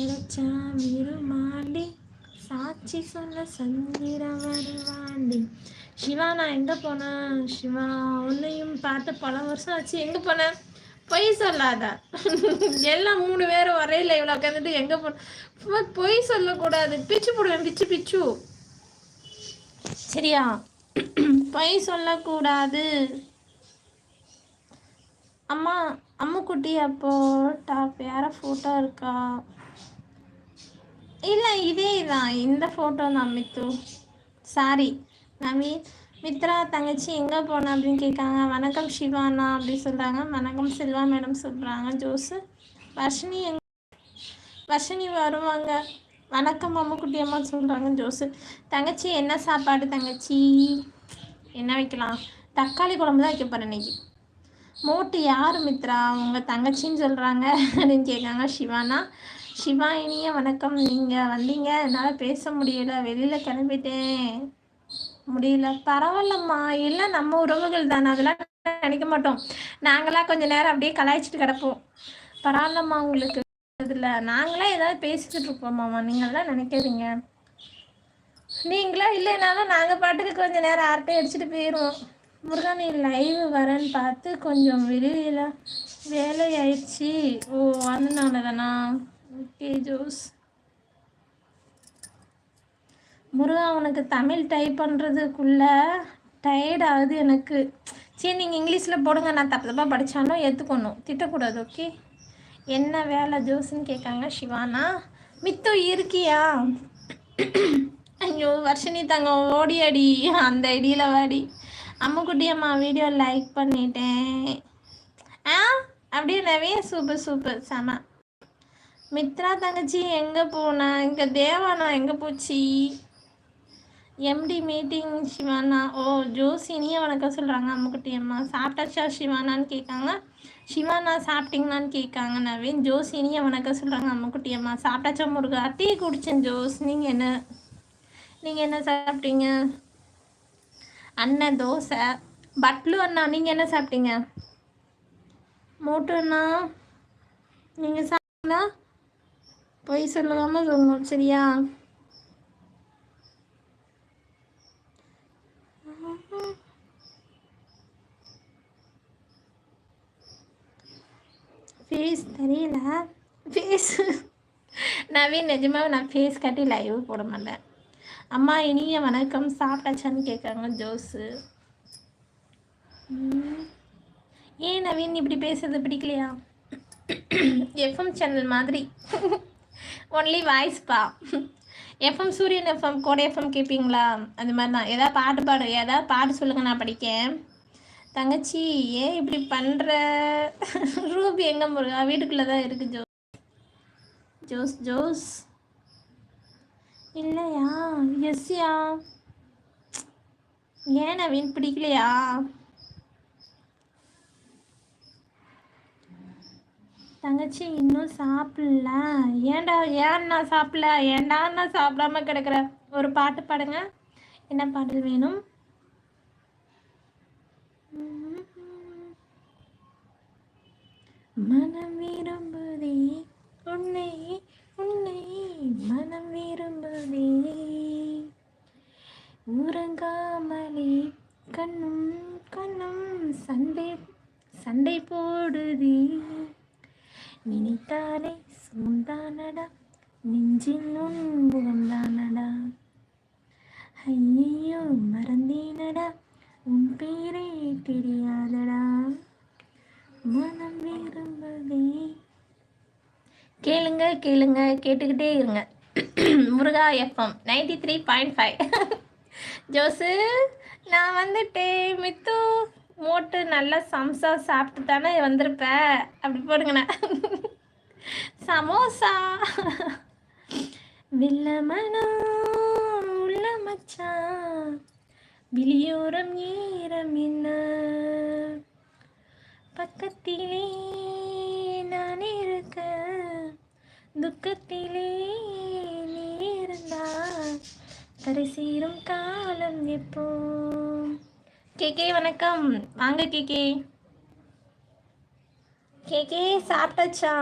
இழைச்சா விருமாண்டி சாட்சி சொல்ல சந்திர வருவாண்டி. சிவா நான் எங்கே போனேன்? சிவா உன்னையும் பார்த்து பல வருஷம் ஆச்சு. எங்கே போனேன்? பொய் சொல்லாத. எல்லாம் மூணு பேரும் வரையில இவ்வளோ உட்காந்துட்டு எங்கே போன பொய் சொல்லக்கூடாது. பிச்சு போடுவேன் பிச்சு பிச்சு. சரியா? பொய் சொல்லக்கூடாது. அம்மா அம்முக்குட்டி அப்போ டாப் யார ஃபோட்டோ இருக்கா? இல்லை இதே தான். இந்த ஃபோட்டோ தான் மித்து. சாரி நான் மித்ரா தங்கச்சி எங்கே போன அப்படின்னு கேட்காங்க. வணக்கம் சிவானா அப்படின்னு சொல்கிறாங்க வணக்கம் செல்வா மேடம் சொல்கிறாங்க ஜோஸு வர்ஷினி எங் வர்ஷினி வருவாங்க. வணக்கம் அம்முக்குட்டி அம்மா சொல்கிறாங்க ஜோஸு தங்கச்சி என்ன சாப்பாடு தங்கச்சி? என்ன வைக்கலாம்? தக்காளி குழம்பு தான் வைக்க போகிறேன் இன்னைக்கு. மோட்டு யார் மித்ரா? உங்கள் தங்கச்சின்னு சொல்கிறாங்க அப்படின்னு கேட்காங்க சிவானா சிவா இனிய வணக்கம். நீங்கள் வந்தீங்க. என்னால் பேச முடியல. வெளியில் கிளம்பிட்டேன். முடியல. பரவாயில்லம்மா. எல்லாம் நம்ம உறவுகள் தானே. அதெல்லாம் நினைக்க மாட்டோம். நாங்களாம் கொஞ்ச நேரம் அப்படியே கலாய்ச்சிட்டு கிடப்போம். பரவாயில்லம்மா உங்களுக்கு. இதில் நாங்களாம் ஏதாவது பேசிக்கிட்டு இருப்போம்மாம்மா. நீங்கள்லாம் நினைக்காதீங்க. நீங்களா இல்லைனாலும் நாங்கள் பாட்டுக்கு கொஞ்சம் நேரம் ஆர்ட்டை அடிச்சுட்டு போயிடுவோம் முருகா லைவ் வரேன்னு பார்த்து கொஞ்சம் வெளியில் வேலையாயிடுச்சு. ஓ அதனால தானா ஓகே ஜோஸ். முருகா உனக்கு தமிழ் டைப் பண்ணுறதுக்குள்ள டயர்ட் ஆகுது எனக்கு. சரி நீங்கள் இங்கிலீஷில் போடுங்க. நான் தப்பு தப்பாக படித்தாலும் ஏற்றுக்கணும் திட்டக்கூடாது ஓகே என்ன வேலை ஜோஸ்ன்னு கேட்காங்க சிவானா? மித்து இருக்கியா? ஐயோ வர்ஷினி தங்க ஓடி அடி அந்த ஐடியில் வாடி. அம்முக்குட்டி அம்மா வீடியோ லைக் பண்ணிட்டேன். ஆ? அப்படியே நவீன் சூப்பர் சூப்பர் செம. மித்ரா தங்கச்சி எங்கே போனா? இங்கே தேவானா எங்கே போச்சு? எம்டி மீட்டிங் சிவானா? ஓ ஜோசினியே வணக்கம் சொல்கிறாங்க அம்முக்குட்டி அம்மா. சாப்பிட்டாச்சா சிவானான்னு கேட்காங்க. சிவானா சாப்பிட்டீங்களான்னு கேட்காங்க நவீன். ஜோசினியே வணக்கம் சொல்கிறாங்க அம்முக்குட்டி அம்மா. சாப்பிட்டாச்சா முருகா? டீ குடிச்சேன் ஜோஸ். நீங்கள் என்ன? நீங்கள் என்ன சாப்பிட்டீங்க? அண்ணன் தோசை. பட்லு அண்ணா நீங்கள் என்ன சாப்பிட்டீங்க? மோட்டு அண்ணா நீங்கள் சாப்பிட்டீங்களா? பொய் சொல்லாமல் சொல்லணும் சரியா ஃபேஸ் தெரியல ஃபேஸ் நவீன் நிஜமாக நான் ஃபேஸ் கட்டி லைவ் போட மாட்டேன் அம்மா இனிய வணக்கம் சாப்பிட்டாச்சான்னு கேட்காங்க ஜோஸு ஏன் நவீன் இப்படி பேசுறது பிடிக்கலையா எஃப்எம் சேனல் மாதிரி only வாய்ஸ்ப்பா FM Suriyan FM Kodai FM கேட்பீங்களா அது மாதிரி தான். ஏதாவது பாட்டு பாடு ஏதாவது பாட்டு சொல்லுங்க நான் படிக்கேன். தங்கச்சி ஏன் இப்படி பண்ணுற ரூபி எங்கே முருகா? வீட்டுக்குள்ளே தான் இருக்குது ஜோஸ் ஜோஸ் ஜோஸ். இல்லையா? எஸ்யா? ஏன் நவீன் பிடிக்கலையா? தங்கச்சி இன்னும் சாப்பிடல. ஏன்டா ஏன் நான் சாப்பிடல? ஏன்டா நான் சாப்பிடாம கிடக்குற? ஒரு பாட்டு பாடுங்க. என்ன பாடல் வேணும்? மனம் விரும்புதே உன்னை உன்னை மனம் விரும்புதே. உறங்காமலே கண்ணும் கண்ணும் சண்டை சண்டை போடுதே. நினைத்தாலே சுந்தானடா நெஞ்சின் உன்முகம்தானடா ஐயையோ மறந்தேனடா உன் பேரே தெரியாதடா மனம் விரும்பதே கேளுங்க கேளுங்க கேட்டுக்கிட்டே இருங்க முருகா FM ninety three point five Josh நான் வந்துட்டேன் மித்து போட்டு நல்லா சம்சா சாப்பிட்டு தானே வந்திருப்ப? அப்படி போடுங்கண்ணா. சமோசா. வில்லமனா உள்ள மச்சான். விழியோரம் ஈரம் என்ன? பக்கத்திலே நான் இருக்க. துக்கத்திலே நீ இருந்தா. கரை சீரும் காலம் எப்போ? கேகே வணக்கம். வாங்க கேகே. கேகே சாப்பிட்டாச்சா?